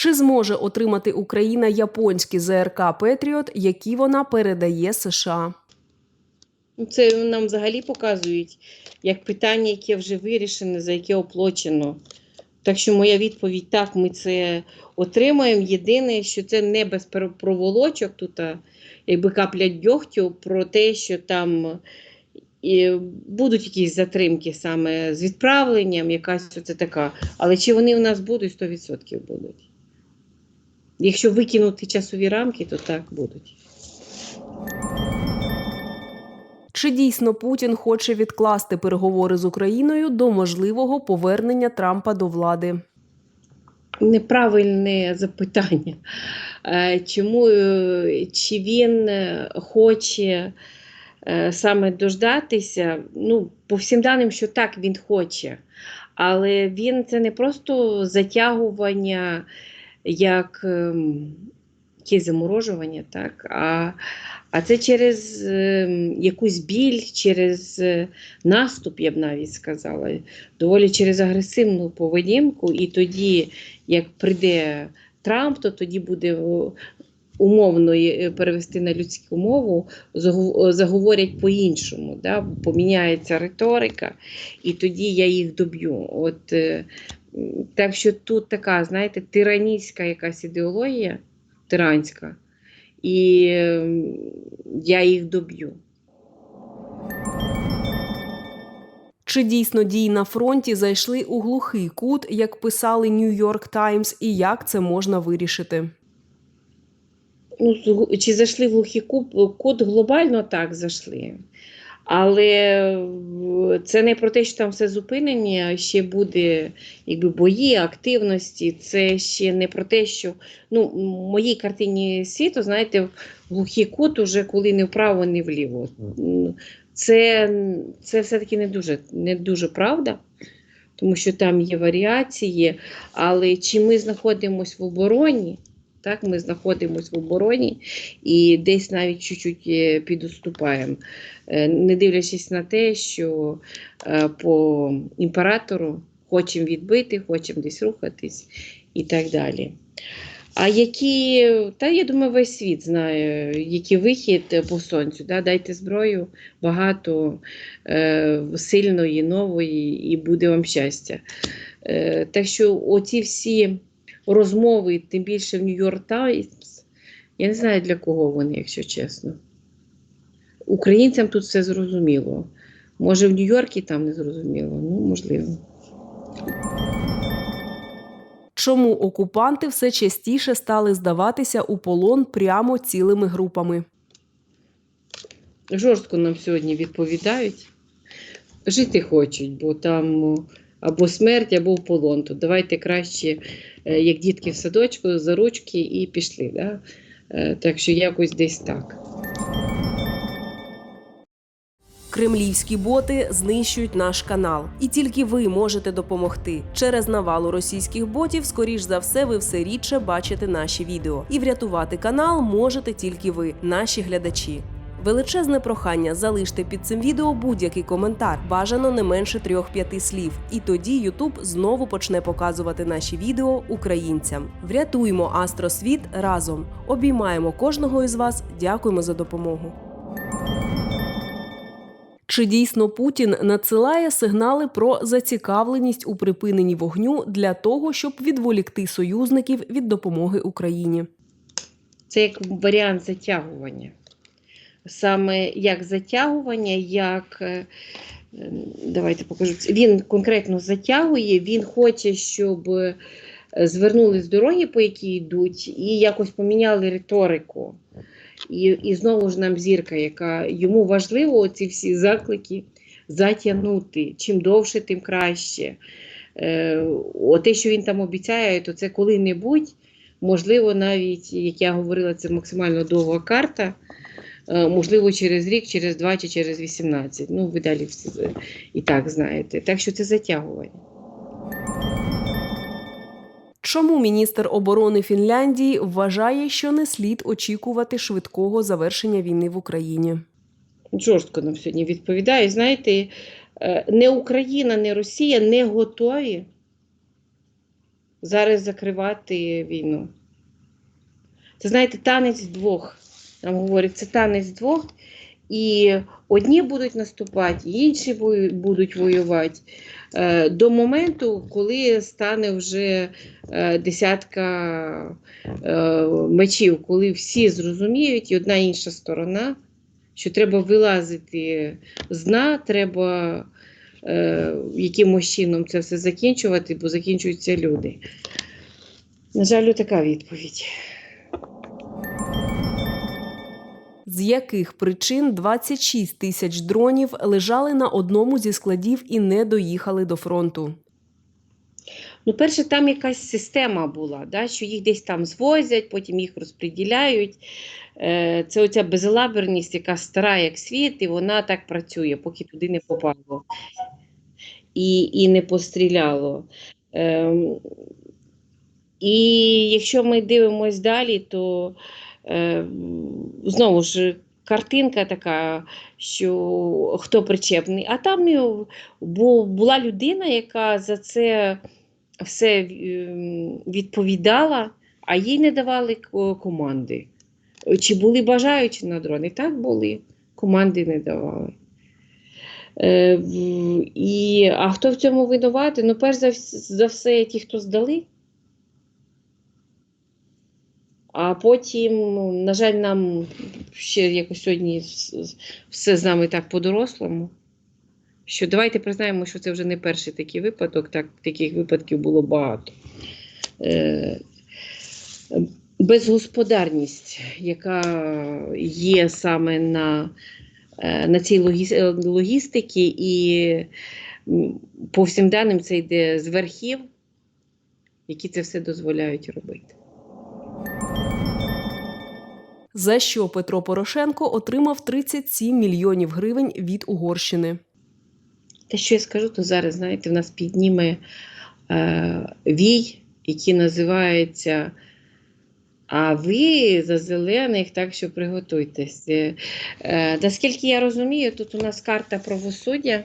Чи зможе отримати Україна японські ЗРК Петріот, які вона передає США? Ну, Це нам взагалі показують як питання, яке вже вирішене, за яке оплачено. Так що моя відповідь так, ми це отримаємо. Єдине, що це не без проволочок, тут якби капля дьогтю про те, що там і будуть якісь затримки саме з відправленням, якась оце така. Але чи вони у нас будуть, 100% будуть. Якщо викинути часові рамки, то так будуть. Чи дійсно Путін хоче відкласти переговори з Україною до можливого повернення Трампа до влади? Неправильне запитання. Е, Чому е, чи він е, хоче саме дождатися? Ну, по всім даним, що так він хоче, але він це не просто затягування, як ем, якесь заморожування, так, а, а це через ем, якусь біль, через е, наступ, я б навіть сказала, доволі через агресивну поведінку, і тоді як прийде Трамп, то тоді буде умовно е, перевести на людську мову, заговорять по-іншому, да? поміняється риторика, і тоді я їх доб'ю. От, е, так що тут така, знаєте, тиранійська якась ідеологія, тиранська, і е, я їх доб'ю. Чи дійсно дії на фронті зайшли у глухий кут, як писали New York Times, і як це можна вирішити? Ну, чи зайшли в глухий кут, кут глобально так зайшли. Але це не про те, що там все зупинення, ще буде якби, бої, активності. Це ще не про те, що ну, в моїй картині світу, знаєте, глухий кут уже коли не вправо, не вліво. Це, це все-таки не дуже, не дуже правда, тому що там є варіації. Але чи ми знаходимося в обороні? Так, ми знаходимося в обороні і десь навіть чуть-чуть е, підуступаємо, Е, не дивлячись на те, що е, по імператору хочемо відбити, хочемо десь рухатись і так далі. А які, та я думаю, весь світ знає, який вихід по сонцю. Да? Дайте зброю багато, е, сильної, нової, і буде вам щастя. Е, так що оці всі розмови, тим більше в Нью-Йорк Таймс, я не знаю для кого вони, якщо чесно. Українцям тут все зрозуміло. Може, в Нью-Йоркі там не зрозуміло, ну, можливо. Чому окупанти все частіше стали здаватися у полон прямо цілими групами? Жорстко нам сьогодні відповідають. Жити хочуть, бо там або смерть, або в полон. То давайте краще, е, як дітки в садочку, за ручки і пішли. Да? Е, Так що якось десь так. Кремлівські боти знищують наш канал, і тільки ви можете допомогти. Через навалу російських ботів, скоріш за все, ви все рідше бачите наші відео. І врятувати канал можете тільки ви, наші глядачі. Величезне прохання залиште під цим відео будь-який коментар, бажано не менше трьох-п'яти слів. І тоді Ютуб знову почне показувати наші відео українцям. Врятуймо Астросвіт разом. Обіймаємо кожного із вас. Дякуємо за допомогу. Чи дійсно Путін надсилає сигнали про зацікавленість у припиненні вогню для того, щоб відволікти союзників від допомоги Україні? Це як варіант затягування. Саме як затягування, як е, давайте покажу. Він конкретно затягує, він хоче, щоб е, звернули з дороги, по якій йдуть, і якось поміняли риторику. І, і знову ж нам зірка, яка йому важливо ці всі заклики затягнути. Чим довше, тим краще. Е, о, те, що він там обіцяє, то це коли-небудь, можливо, навіть, як я говорила, це максимально довга карта. Е, Можливо, через рік, через два чи через 18. Ну, ви далі всі і так знаєте. Так що це затягування. Чому міністр оборони Фінляндії вважає, що не слід очікувати швидкого завершення війни в Україні? Жорстко нам сьогодні відповідає. Знаєте, е, не Україна, не Росія не готові зараз закривати війну. Це знаєте, танець двох. Нам говорять, це танець двох. І одні будуть наступати, інші будуть воювати е, до моменту, коли стане вже е, десятка е, мечів, коли всі зрозуміють, і одна інша сторона, що треба вилазити з дна, треба якимось чином це все закінчувати, бо закінчуються люди. На жаль, така відповідь. З яких причин 26 тисяч дронів лежали на одному зі складів і не доїхали до фронту? Ну, перше, там якась система була, да, що їх десь там звозять, потім їх розподіляють. Е, Це оця безалаберність, яка стара як світ, і вона так працює, поки туди не попало і, і не постріляло. Ем, І якщо ми дивимось далі, то знову ж картинка така, що хто причепний. А там е, була людина, яка за це все ем, відповідала, а їй не давали команди. Чи були бажаючі на дрони? Так були, команди не давали. Е, і, а хто в цьому винуватий? Ну, перш за все, ті, хто здали. А потім, ну, на жаль, нам ще якось сьогодні все з нами так по-дорослому. Що давайте признаємо, що це вже не перший такий випадок, так, таких випадків було багато. Е, безгосподарність, яка є саме на, е, на цій логіс- логістиці, і по всім даним це йде з верхів, які це все дозволяють робити. За що Петро Порошенко отримав 37 мільйонів гривень від Угорщини? Те, що я скажу, то зараз, знаєте, в нас підніме е, вій, який називається А ви за зелених, так що приготуйтесь. Е, е, наскільки я розумію, тут у нас карта правосуддя,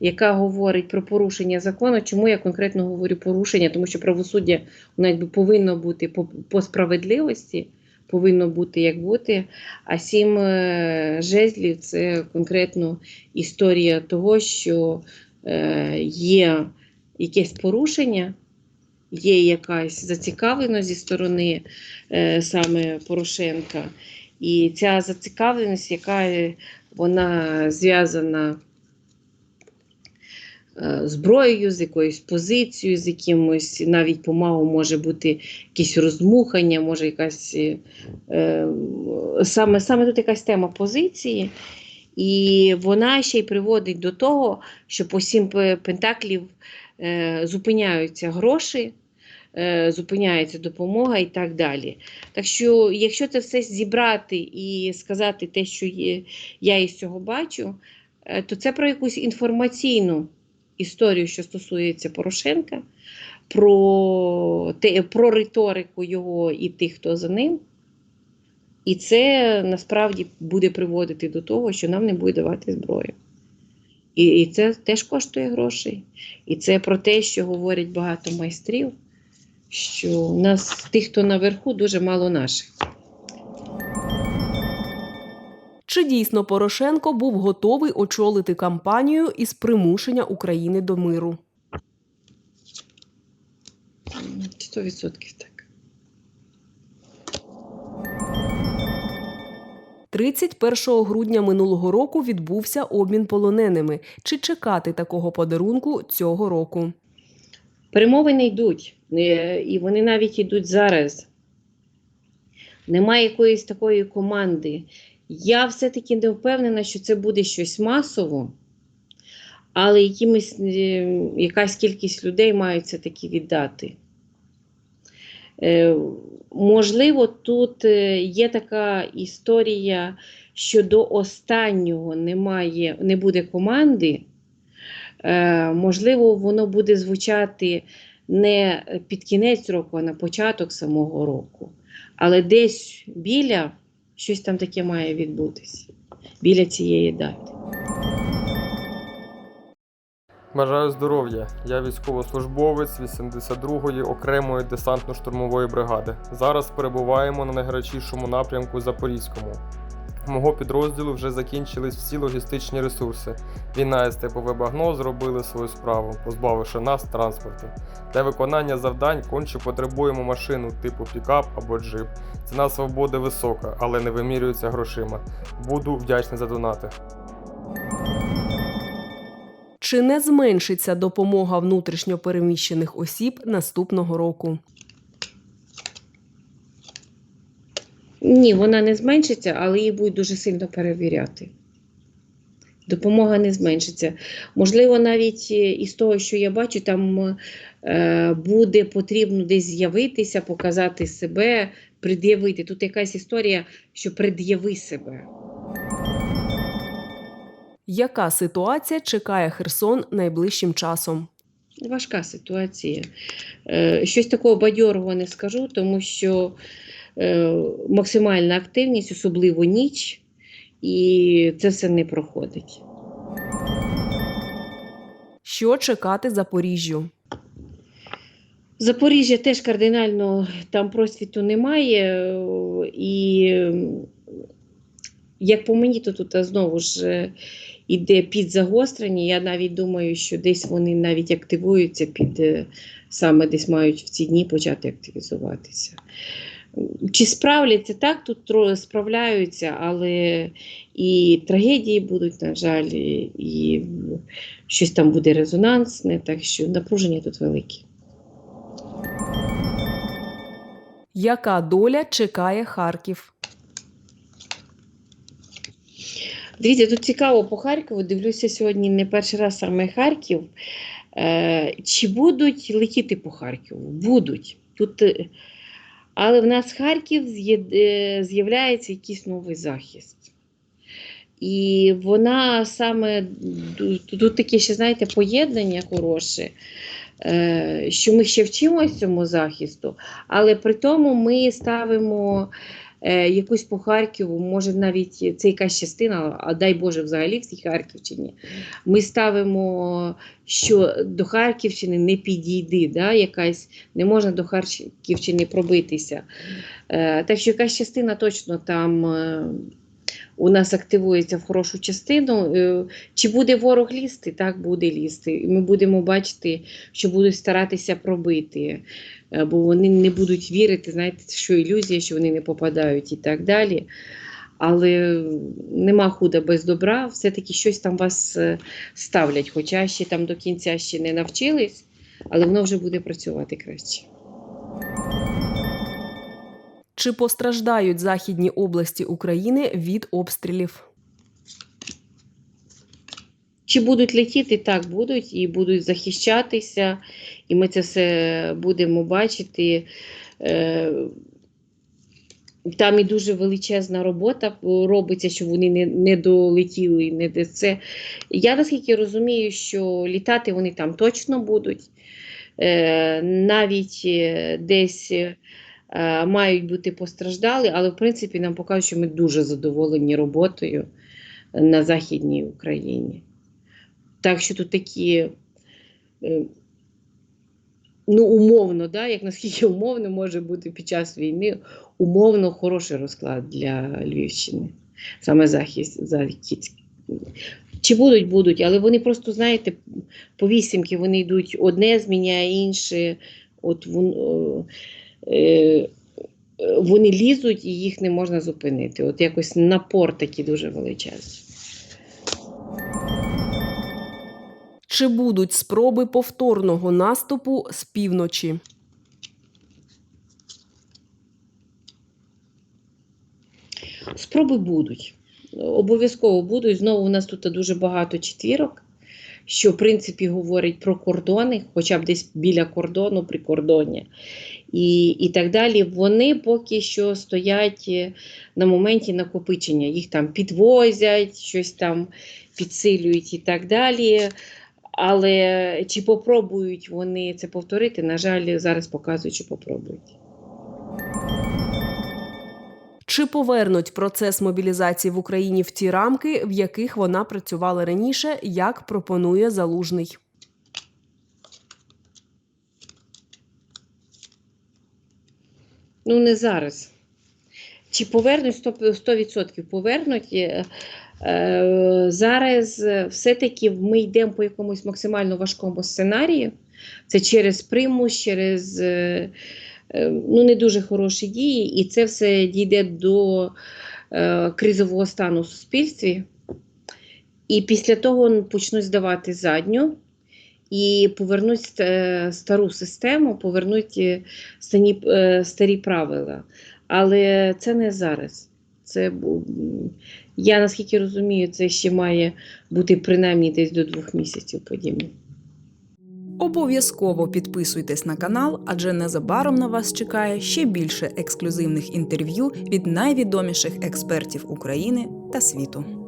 яка говорить про порушення закону. Чому я конкретно говорю порушення? Тому що правосуддя якби повинно бути по, по справедливості, повинно бути як бути. А сім е, жезлів це конкретно історія того, що е, є якесь порушення, є якась зацікавленість зі сторони е, саме Порошенка. І ця зацікавленість, яка вона зв'язана зброєю, з якоюсь позицією, з якимось навіть помагу може бути якесь роздмухання, може якась е, е, саме, саме тут якась тема позиції. І вона ще й приводить до того, що по сім пентаклів е, зупиняються гроші, е, зупиняється допомога і так далі. Так що, якщо це все зібрати і сказати те, що є, я із цього бачу, е, то це про якусь інформаційну історію, що стосується Порошенка, про, про риторику його і тих, хто за ним. І це насправді буде приводити до того, що нам не буде давати зброю. І, і це теж коштує грошей. І це про те, що говорять багато майстрів, що у нас тих, хто наверху, дуже мало наших. Чи дійсно Порошенко був готовий очолити кампанію із примушення України до миру? 100% так. 31 грудня минулого року відбувся обмін полоненими. Чи чекати такого подарунку цього року? Перемовини йдуть, е, і вони навіть йдуть зараз. Немає якоїсь такої команди. Я все-таки не впевнена, що це буде щось масово, але якимось, е, якась кількість людей мають це таки віддати. Е, Можливо, тут е, є така історія, що до останнього немає, не буде команди. Можливо, воно буде звучати не під кінець року, а на початок самого року. Але десь біля щось там таке має відбутися, біля цієї дати. Бажаю здоров'я. Я військовослужбовець 82-ї окремої десантно-штурмової бригади. Зараз перебуваємо на найгарячішому напрямку Запорізькому. Мого підрозділу вже закінчились всі логістичні ресурси. Війна і степове багно зробили свою справу, позбавивши нас транспорту. Для виконання завдань конче потребуємо машину типу пікап або джип. Ціна свободи висока, але не вимірюється грошима. Буду вдячний за донати. Чи не зменшиться допомога внутрішньо переміщених осіб наступного року? Ні, вона не зменшиться, але її будуть дуже сильно перевіряти. Допомога не зменшиться. Можливо, навіть е, із того, що я бачу, там е, буде потрібно десь з'явитися, показати себе, пред'явити. Тут якась історія, що пред'яви себе. Яка ситуація чекає Херсон найближчим часом? Важка ситуація. Е, Щось такого бадьорого не скажу, тому що максимальна активність, особливо ніч, і це все не проходить. Що чекати Запоріжжю? Запоріжжя теж кардинально там просвіту немає. е, І як по мені, то тут знову ж е, іде під загострення. Я навіть думаю, що десь вони навіть активуються під е, саме десь мають в ці дні почати активізуватися. Чи справляться так, тут справляються, але і трагедії будуть, на жаль, і, і щось там буде резонансне, так що напруження тут велике. Яка доля чекає Харків? Дивіться, тут цікаво по Харкову. Дивлюся сьогодні не перший раз саме Харків. Е, чи будуть летіти по Харкову? Будуть. Тут, е, але в нас Харків е, з'являється якийсь новий захист. І вона саме тут таке ще, знаєте, поєднання хороше, е, що ми ще вчимося цьому захисту, але при тому ми ставимо якусь по Харкову, може навіть це якась частина, а дай Боже, взагалі в цій Харківщині. Ми ставимо, що до Харківщини не підійди, да, якась, не можна до Харківщини пробитися. Е, так що якась частина точно там. Е, у нас активується в хорошу частину. Е, Чи буде ворог лізти? Так, буде лізти. І Ми будемо бачити, що будуть старатися пробити, Е, бо вони не будуть вірити, знаєте, що ілюзія, що вони не попадають і так далі. Але нема худа без добра, все-таки щось там вас е, ставлять, хоча ще там до кінця ще не навчились, але воно вже буде працювати краще. Чи постраждають західні області України від обстрілів? Чи будуть летіти? Так, будуть, і будуть захищатися, і ми це все будемо бачити. Е, Там і дуже величезна робота робиться, щоб вони не, не долетіли. Не де це. Я наскільки розумію, що літати вони там точно будуть. Е, Навіть е, десь е, мають бути постраждали, але в принципі нам покажуть, що ми дуже задоволені роботою на Західній Україні. Так що тут такі, ну, умовно, да, як наскільки умовно може бути під час війни, умовно хороший розклад для Львівщини, саме захист, захід. Чи будуть, будуть, але вони просто, знаєте, по вісімки вони йдуть одне зміняє інше, от вон, е, е, вони лізуть і їх не можна зупинити. От якось напор такий дуже величезний. Чи будуть спроби повторного наступу з півночі? Спроби будуть. Обов'язково будуть. Знову у нас тут дуже багато четвірок, що в принципі говорить про кордони, хоча б десь біля кордону, при кордоні. І, і так далі. Вони поки що стоять е, на моменті накопичення. Їх там підвозять, щось там підсилюють і так далі. Але чи попробують вони це повторити? На жаль, зараз показують, що попробують. Чи повернуть процес мобілізації в Україні в ті рамки, в яких вона працювала раніше, як пропонує залужний? Ну не зараз. Чи повернуть 100%, 100 повернуть? Е, Е, Зараз е, все-таки ми йдемо по якомусь максимально важкому сценарію. Це через примус, через е, ну, не дуже хороші дії, і це все дійде до кризового стану в суспільстві. І після того почнуть здавати задню і повернуть стару систему, повернуть старі, старі правила. Але це не зараз. Це я наскільки розумію, це ще має бути принаймні десь до двох місяців подібне. Обов'язково підписуйтесь на канал, адже незабаром на вас чекає ще більше ексклюзивних інтерв'ю від найвідоміших експертів України та світу.